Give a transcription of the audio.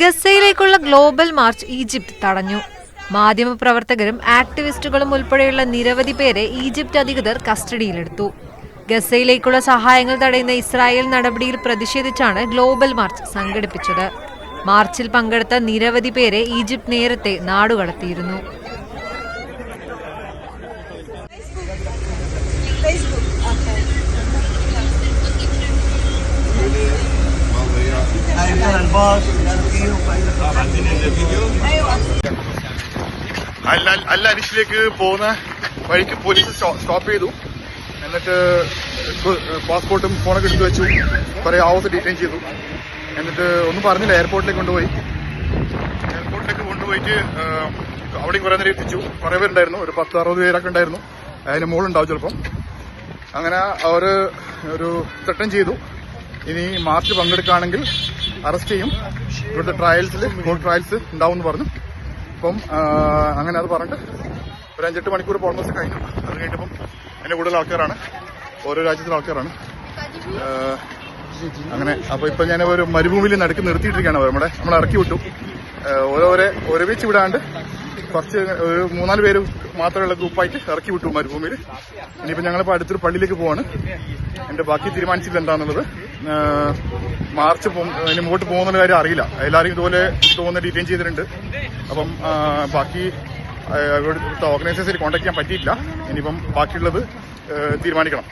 ഗസയിലേക്കുള്ള global March Egypt തടഞ്ഞു. മാധ്യമപ്രവർത്തകരും ആക്ടിവിസ്റ്റുകളും ഉൾപ്പെടെയുള്ള നിരവധി പേരെ ഈജിപ്ത് അധികൃതർ കസ്റ്റഡിയിലെടുത്തു. ഗസയിലേക്കുള്ള സഹായങ്ങൾ തടയുന്ന ഇസ്രായേൽ നടപടിയിൽ പ്രതിഷേധിച്ചാണ് ഗ്ലോബൽ മാർച്ച് സംഘടിപ്പിച്ചത്. മാർച്ചിൽ പങ്കെടുത്ത നിരവധി പേരെ ഈജിപ്ത് നേരത്തെ നാടുകടത്തിയിരുന്നു. അല്ല അല്ല അരിശിലേക്ക് പോകുന്ന വഴിക്ക് പോലീസ് സ്റ്റോപ്പ് ചെയ്തു. എന്നിട്ട് പാസ്പോർട്ടും ഫോണൊക്കെ എടുത്തു വെച്ചു. കുറെ ആവസ് ഡീറ്റെയിൻ ചെയ്തു. എന്നിട്ട് ഒന്നും പറഞ്ഞില്ല എയർപോർട്ടിലേക്ക് കൊണ്ടുപോയി. എയർപോർട്ടിലേക്ക് കൊണ്ടുപോയിട്ട് അവിടെയും കുറെ നേരം എത്തിച്ചു കുറെ പേരുണ്ടായിരുന്നു ഒരു പത്ത് അറുപത് പേരൊക്കെ ഉണ്ടായിരുന്നു. അതിന് മുകളുണ്ടാവും ചിലപ്പം. അങ്ങനെ അവർ ഒരു തെട്ടം ചെയ്തു. ഇനി മാർച്ച് പങ്കെടുക്കുകയാണെങ്കിൽ അറസ്റ്റ് ചെയ്യും. ഇവിടുത്തെ ട്രയൽസിൽ കോർട്ട് ട്രയൽസ് ഉണ്ടാവും പറഞ്ഞു. അപ്പം അങ്ങനെ അത് പറഞ്ഞിട്ട് ഒരു അഞ്ചെട്ട് മണിക്കൂർ ഓൾമോസ്റ്റ് കഴിഞ്ഞു. അത് കഴിഞ്ഞപ്പം അതിന്റെ കൂടുതൽ ആൾക്കാരാണ്. ഓരോ രാജ്യത്തിലെ ആൾക്കാരാണ്. അങ്ങനെ. അപ്പോൾ ഇപ്പൊ ഞാൻ ഒരു മരുഭൂമിയിൽ നടുക്ക് നിർത്തിയിട്ടിരിക്കുകയാണ് നമ്മുടെ നമ്മൾ ഇറക്കി വിട്ടു. ഓരോരെ ഒരുമിച്ച് വിടാണ്ട് കുറച്ച് ഒരു മൂന്നാൽ പേര് മാത്രമുള്ള ഗ്രൂപ്പായിട്ട് ഇറക്കി വിട്ടു മരുഭൂമിയിൽ. ഇനിയിപ്പോ ഞങ്ങളിപ്പോ അടുത്തൊരു പള്ളിയിലേക്ക് പോവാണ്. എന്റെ ബാക്കി തീരുമാനിച്ചില്ല എന്താണെന്നുള്ളത് മാർച്ച് ഇനി മുമ്പോട്ട് പോകുന്ന കാര്യം അറിയില്ല. എല്ലാവരും ഇതുപോലെ തോന്നുന്ന ഡീറ്റെയിൻ ചെയ്തിട്ടുണ്ട്. അപ്പം ബാക്കി ഇവിടുത്തെ ഓർഗനൈസേഴ്സിൽ കോൺടാക്ട് ചെയ്യാൻ പറ്റിയിട്ടില്ല. ഇനിയിപ്പം ബാക്കിയുള്ളത് തീരുമാനിക്കണം.